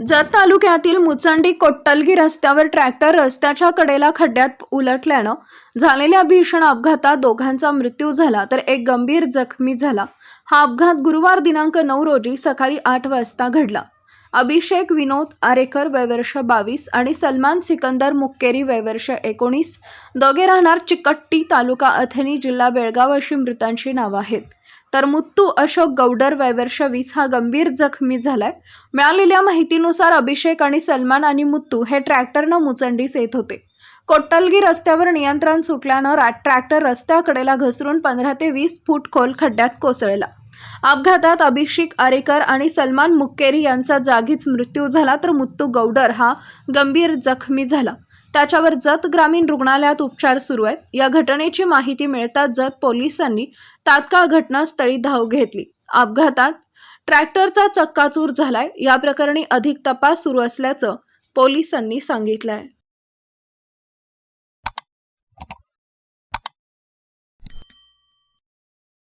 जत तालुक्यातील मुचंडी कोट्टलगी रस्त्यावर ट्रॅक्टर रस्त्याच्या कडेला खड्ड्यात उलटल्यानं झालेल्या भीषण अपघातात दोघांचा मृत्यू झाला तर एक गंभीर जखमी झाला. हा अपघात गुरुवार दिनांक नऊ रोजी सकाळी आठ वाजता घडला. अभिषेक विनोद आरेकर वयवर्ष बावीस आणि सलमान सिकंदर मुक्केरी वयवर्ष एकोणीस दोघे राहणार चिकट्टी तालुका अथेनी जिल्हा बेळगाव अशी मृतांची नावं आहेत. तर मुत्तू अशोक गौडर वयवर्ष वीस हा गंभीर जखमी झालाय. मिळालेल्या माहितीनुसार अभिषेक आणि सलमान आणि मुत्तू हे ट्रॅक्टरनं मुचंडीस येत होते. कोट्टलगी रस्त्यावर नियंत्रण सुटल्यानं रा ट्रॅक्टर रस्त्याकडेला घसरून पंधरा ते वीस फूट खोल खड्ड्यात कोसळला. अपघातात अभिषेक आरेकर आणि सलमान मुक्केरी यांचा जागीच मृत्यू झाला तर मुत्तू गौडर हा गंभीर जखमी झाला. त्याच्यावर जत ग्रामीण रुग्णालयात उपचार सुरू आहेत या घटनेची माहिती मिळताच जत पोलिसांनी तात्काळ घटनास्थळी धाव घेतली. अपघातात ट्रॅक्टरचा चक्काचूर झालाय. या प्रकरणी अधिक तपास सुरू असल्याचं पोलिसांनी सांगितलं आहे